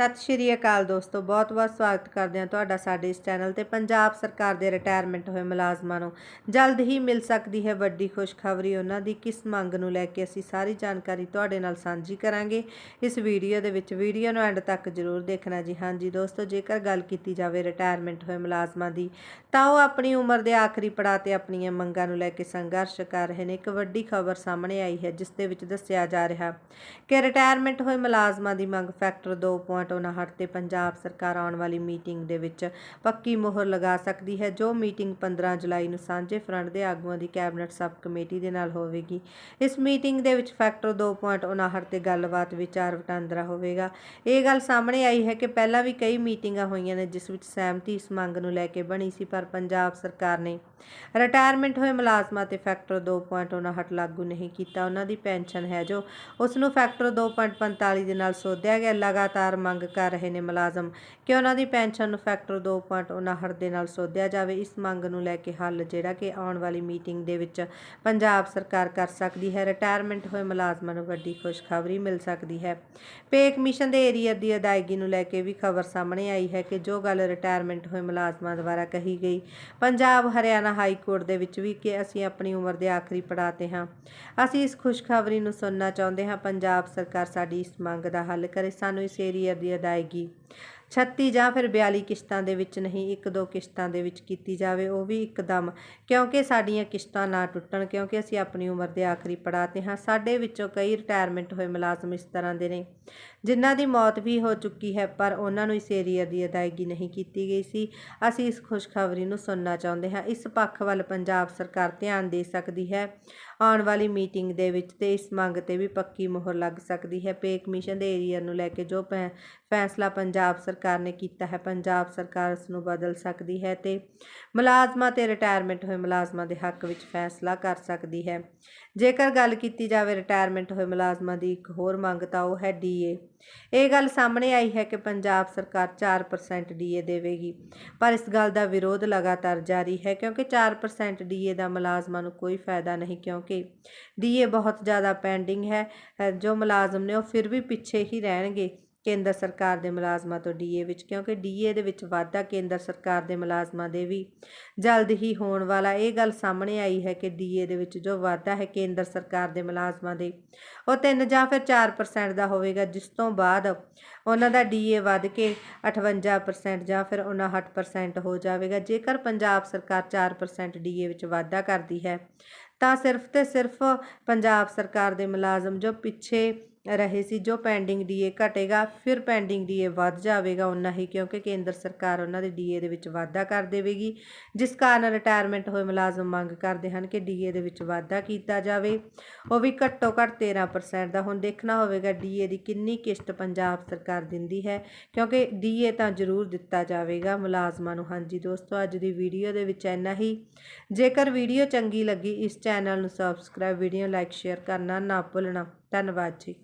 ਸਤਿ ਸ਼੍ਰੀ ਅਕਾਲ ਦੋਸਤੋ, ਬਹੁਤ-ਬਹੁਤ ਸਵਾਗਤ ਕਰਦੇ ਹਾਂ ਤੁਹਾਡਾ ਸਾਡੇ ਇਸ ਚੈਨਲ ਤੇ, ਪੰਜਾਬ ਸਰਕਾਰ ਦੇ ਰਿਟਾਇਰਮੈਂਟ ਹੋਏ ਮੁਲਾਜ਼ਮਾਂ ਨੂੰ। ਜਲਦ ਹੀ ਮਿਲ ਸਕਦੀ ਹੈ ਵੱਡੀ ਖੁਸ਼ਖਬਰੀ ਉਹਨਾਂ ਦੀ, ਕਿਸ ਮੰਗ ਨੂੰ ਲੈ ਕੇ ਅਸੀਂ ਸਾਰੀ ਜਾਣਕਾਰੀ ਤੁਹਾਡੇ ਨਾਲ ਸਾਂਝੀ ਕਰਾਂਗੇ। ਇਸ ਵੀਡੀਓ ਦੇ ਵਿੱਚ ਵੀਡੀਓ ਨੂੰ ਐਂਡ ਤੱਕ ਜ਼ਰੂਰ ਦੇਖਣਾ ਜੀ। ਹਾਂਜੀ ਦੋਸਤੋ, ਜੇਕਰ ਗੱਲ ਕੀਤੀ ਜਾਵੇ ਰਿਟਾਇਰਮੈਂਟ ਹੋਏ ਮੁਲਾਜ਼ਮਾਂ ਦੀ, ਤਾਂ ਉਹ ਆਪਣੀ ਉਮਰ ਦੇ ਆਖਰੀ ਪੜਾਅ ਤੇ ਆਪਣੀਆਂ ਮੰਗਾਂ ਨੂੰ ਲੈ ਕੇ ਸੰਘਰਸ਼ ਕਰ ਰਹੇ ਨੇ। ਇੱਕ ਵੱਡੀ ਖਬਰ ਸਾਹਮਣੇ ਆਈ ਹੈ, ਜਿਸ ਦੇ ਵਿੱਚ ਦੱਸਿਆ ਜਾ ਰਿਹਾ ਕਿ ਰਿਟਾਇਰਮੈਂਟ ਹੋਏ ਮੁਲਾਜ਼ਮਾਂ ਦੀ ਮੰਗ ਫੈਕਟਰ 2.59 ਤੇ ਪੰਜਾਬ ਸਰਕਾਰ ਆਉਣ ਵਾਲੀ ਮੀਟਿੰਗ ਦੇ ਵਿੱਚ ਪੱਕੀ ਮੋਹਰ ਲਗਾ ਸਕਦੀ ਹੈ। ਜੋ ਮੀਟਿੰਗ 15 ਜੁਲਾਈ ਨੂੰ ਸਾਂਝੇ ਫਰੰਟ ਦੇ ਆਗੂਆਂ ਦੀ ਕੈਬਨਿਟ ਸਬ ਕਮੇਟੀ ਦੇ ਨਾਲ ਹੋਵੇਗੀ। ਇਸ ਮੀਟਿੰਗ ਦੇ ਵਿੱਚ ਫੈਕਟਰ 2.59 ਤੇ ਗੱਲਬਾਤ, ਵਿਚਾਰ ਵਟਾਂਦਰਾ ਹੋਵੇਗਾ। ਇਹ ਗੱਲ ਸਾਹਮਣੇ ਆਈ ਹੈ ਕਿ ਪਹਿਲਾਂ ਵੀ ਕਈ ਮੀਟਿੰਗਾਂ ਹੋਈਆਂ ਨੇ ਜਿਸ ਵਿੱਚ ਸਹਿਮਤੀ ਇਸ ਮੰਗ ਨੂੰ ਲੈ ਕੇ ਬਣੀ ਸੀ, ਪਰ ਪੰਜਾਬ ਸਰਕਾਰ ਨੇ ਰਿਟਾਇਰਮੈਂਟ ਹੋਏ ਮੁਲਾਜ਼ਮਾਂ ਤੇ ਫੈਕਟਰ 2.59 ਲਾਗੂ ਨਹੀਂ ਕੀਤਾ। ਉਹਨਾਂ ਦੀ ਪੈਨਸ਼ਨ ਹੈ ਜੋ ਉਸ ਨੂੰ ਫੈਕਟਰ 2.45 ਦੇ ਨਾਲ ਸੋਧਿਆ ਗਿਆ। ਲਗਾਤਾਰ ਮੰਗ ਕਰ ਰਹੇ ਨੇ ਮੁਲਾਜ਼ਮ। ਕਿ ਉਹਨਾਂ ਦੀ ਪੈਨਸ਼ਨ ਨੂੰ ਫੈਕਟਰ 2.59 ਦੇ ਨਾਲ ਸੋਧਿਆ ਜਾਵੇ, ਇਸ ਮੰਗ ਨੂੰ ਲੈ ਕੇ ਹੱਲ ਜਿਹੜਾ ਕਿ ਆਉਣ ਵਾਲੀ ਮੀਟਿੰਗ ਦੇ ਵਿੱਚ ਪੰਜਾਬ ਸਰਕਾਰ ਕਰ ਸਕਦੀ ਹੈ। ਰਿਟਾਇਰਮੈਂਟ ਹੋਏ ਮੁਲਾਜ਼ਮਾਂ ਨੂੰ ਵੱਡੀ ਖੁਸ਼ਖਬਰੀ ਮਿਲ ਸਕਦੀ ਹੈ। ਪੇ ਕਮਿਸ਼ਨ ਦੇ ਏਰੀਅਰ ਦੀ ਅਦਾਇਗੀ ਨੂੰ ਲੈ ਕੇ ਵੀ ਖਬਰ ਸਾਹਮਣੇ ਆਈ ਹੈ ਕਿ ਜੋ ਗੱਲ ਰਿਟਾਇਰਮੈਂਟ ਹੋਏ ਮੁਲਾਜ਼ਮਾਂ ਦੁਆਰਾ ਕਹੀ ਗਈ, ਪੰਜਾਬ ਹਰਿਆਣਾ ਹਾਈ ਕੋਰਟ ਦੇ ਵਿੱਚ ਵੀ ਕਿ ਅਸੀਂ ਆਪਣੀ ਉਮਰ ਦੇ ਆਖਰੀ ਪੜਾਅ ਤੇ ਹਾਂ। ਅਸੀਂ ਇਸ ਖੁਸ਼ਖਬਰੀ ਨੂੰ ਸੁਣਨਾ ਚਾਹੁੰਦੇ ਹਾਂ। ਪੰਜਾਬ ਸਰਕਾਰ ਸਾਡੀ ਇਸ ਮੰਗ ਦਾ ਹੱਲ ਕਰੇ। ਸਾਨੂੰ ਇਸ ਏਰੀਅਰ ਦੀ ਅਦਾਇਗੀ 36 ਜਾਂ ਫਿਰ 42 ਕਿਸ਼ਤਾਂ ਦੇ ਵਿੱਚ ਨਹੀਂ, ਇੱਕ ਦੋ ਕਿਸ਼ਤਾਂ ਦੇ ਵਿੱਚ ਕੀਤੀ ਜਾਵੇ, ਉਹ ਵੀ ਇੱਕਦਮ। ਕਿਉਂਕਿ ਸਾਡੀਆਂ ਕਿਸ਼ਤਾਂ ਨਾ ਟੁੱਟਣ, ਕਿਉਂਕਿ ਅਸੀਂ ਆਪਣੀ ਉਮਰ ਦੇ ਆਖਰੀ ਪੜਾਅ ਤੇ ਹਾਂ, ਸਾਡੇ ਵਿੱਚੋਂ ਕਈ ਰਿਟਾਇਰਮੈਂਟ ਹੋਏ ਮੁਲਾਜ਼ਮ ਇਸ ਤਰ੍ਹਾਂ ਦੇ ਨੇ, ਜਿਨ੍ਹਾਂ ਦੀ ਮੌਤ ਵੀ ਹੋ ਚੁੱਕੀ ਹੈ, ਪਰ ਉਹਨਾਂ ਨੂੰ ਇਸ ਏਰੀਆ ਦੀ ਅਦਾਇਗੀ ਨਹੀਂ ਕੀਤੀ ਗਈ ਸੀ। ਅਸੀਂ ਇਸ ਖੁਸ਼ਖਬਰੀ ਨੂੰ ਸੁਣਨਾ ਚਾਹੁੰਦੇ ਹਾਂ। ਇਸ ਪੱਖ ਵੱਲ ਪੰਜਾਬ ਸਰਕਾਰ ਧਿਆਨ ਦੇ ਸਕਦੀ ਹੈ। ਆਉਣ ਵਾਲੀ ਮੀਟਿੰਗ ਦੇ ਵਿੱਚ ਤੇ ਇਸ ਮੰਗ ਤੇ ਵੀ ਪੱਕੀ ਮੋਹਰ ਲੱਗ ਸਕਦੀ ਹੈ। ਪੇ ਕਮਿਸ਼ਨ ਦੇ ਏਰੀਆ ਨੂੰ ਲੈ ਕੇ ਜੋ ਫੈ- ਫੈਸਲਾ ਪੰਜਾਬ ਸਰਕਾਰ ਸਰਕਾਰ ਨੇ ਕੀਤਾ ਹੈ, ਪੰਜਾਬ ਸਰਕਾਰ ਇਸ ਨੂੰ ਬਦਲ ਸਕਦੀ ਹੈ ਤੇ ਮੁਲਾਜ਼ਮਾਂ ਤੇ ਰਿਟਾਇਰਮੈਂਟ ਹੋਏ ਮੁਲਾਜ਼ਮਾਂ ਦੇ ਹੱਕ ਵਿੱਚ ਫੈਸਲਾ ਕਰ ਸਕਦੀ ਹੈ। ਜੇਕਰ ਗੱਲ ਕੀਤੀ ਜਾਵੇ ਰਿਟਾਇਰਮੈਂਟ ਹੋਏ ਮੁਲਾਜ਼ਮਾਂ ਦੀ ਇੱਕ ਹੋਰ ਮੰਗ ਤਾਂ ਉਹ ਹੈ ਡੀਏ ਇਹ ਗੱਲ ਸਾਹਮਣੇ ਆਈ ਹੈ ਕਿ ਪੰਜਾਬ ਸਰਕਾਰ 4% ਡੀਏ ਦੇਵੇਗੀ, ਪਰ ਇਸ ਗੱਲ ਦਾ ਵਿਰੋਧ ਲਗਾਤਾਰ ਜਾਰੀ ਹੈ ਕਿਉਂਕਿ 4% ਡੀਏ ਦਾ ਮੁਲਾਜ਼ਮਾਂ ਨੂੰ ਕੋਈ ਫਾਇਦਾ ਨਹੀਂ ਕਿਉਂਕਿ ਡੀਏ ਬਹੁਤ ਜ਼ਿਆਦਾ ਪੈਂਡਿੰਗ ਹੈ ਜੋ ਮੁਲਾਜ਼ਮ ਨੇ ਉਹ ਫਿਰ ਵੀ ਪਿੱਛੇ ਹੀ ਰਹਿਣਗੇ। ਕੇਂਦਰ ਸਰਕਾਰ ਦੇ ਮੁਲਾਜ਼ਮਾਂ ਤੋਂ ਡੀਏ ਵਿੱਚ, ਕਿਉਂਕਿ ਡੀਏ ਦੇ ਵਿੱਚ ਵਾਧਾ ਕੇਂਦਰ ਸਰਕਾਰ ਦੇ ਮੁਲਾਜ਼ਮਾਂ ਦੇ ਵੀ ਜਲਦ ਹੀ ਹੋਣ ਵਾਲਾ। ਇਹ ਗੱਲ ਸਾਹਮਣੇ ਆਈ ਹੈ ਕਿ ਡੀਏ ਦੇ ਵਿੱਚ ਜੋ ਵਾਧਾ ਹੈ ਕੇਂਦਰ ਸਰਕਾਰ ਦੇ ਮੁਲਾਜ਼ਮਾਂ ਦੇ, ਉਹ 3 ਜਾਂ ਫਿਰ 4% ਦਾ ਹੋਵੇਗਾ, ਜਿਸ ਤੋਂ ਬਾਅਦ ਉਹਨਾਂ ਦਾ ਡੀਏ ਵੱਧ ਕੇ 58% ਜਾਂ ਫਿਰ 59% ਹੋ ਜਾਵੇਗਾ। ਜੇਕਰ ਪੰਜਾਬ ਸਰਕਾਰ 4% ਡੀਏ ਵਿੱਚ ਵਾਧਾ ਕਰਦੀ ਹੈ, ਤਾਂ ਸਿਰਫ ਤੇ ਸਿਰਫ ਪੰਜਾਬ ਸਰਕਾਰ ਦੇ ਮੁਲਾਜ਼ਮ ਜੋ ਪਿੱਛੇ ਰਹੇ ਸੀ। ਜੋ ਪੈਂਡਿੰਗ ਡੀਏ ਘਟੇਗਾ, ਫਿਰ ਪੈਂਡਿੰਗ ਡੀਏ ਵੱਧ ਜਾਵੇਗਾ। ਉਨਾ ਹੀ ਕਿਉਂਕਿ ਕੇਂਦਰ ਸਰਕਾਰ ਉਹਨਾਂ ਦੇ ਡੀਏ ਦੇ ਵਿੱਚ ਵਾਧਾ ਕਰ ਦੇਵੇਗੀ, ਜਿਸ ਕਾਰਨ ਰਿਟਾਇਰਮੈਂਟ ਹੋਏ ਮੁਲਾਜ਼ਮ ਮੰਗ ਕਰਦੇ ਹਨ ਕਿ ਡੀਏ ਦੇ ਵਿੱਚ ਵਾਧਾ ਕੀਤਾ ਜਾਵੇ। ਉਹ ਵੀ ਘੱਟੋ ਘੱਟ 13% ਦਾ। ਹੁਣ ਦੇਖਣਾ ਹੋਵੇਗਾ ਡੀਏ ਦੀ ਕਿੰਨੀ ਕਿਸ਼ਤ ਪੰਜਾਬ ਸਰਕਾਰ ਦਿੰਦੀ ਹੈ, ਕਿਉਂਕਿ ਡੀਏ ਤਾਂ ਜ਼ਰੂਰ ਦਿੱਤਾ ਜਾਵੇਗਾ ਮੁਲਾਜ਼ਮਾਂ ਨੂੰ। ਹਾਂਜੀ ਦੋਸਤੋ, ਅੱਜ ਦੀ ਵੀਡੀਓ ਦੇ ਵਿੱਚ ਇੰਨਾ ਹੀ। ਜੇਕਰ ਵੀਡੀਓ ਚੰਗੀ ਲੱਗੀ, ਇਸ ਚੈਨਲ ਨੂੰ ਸਬਸਕ੍ਰਾਈਬ ਵੀਡੀਓ ਲਾਈਕ ਸ਼ੇਅਰ ਕਰਨਾ ਨਾ ਭੁੱਲਣਾ। ਧੰਨਵਾਦ ਜੀ।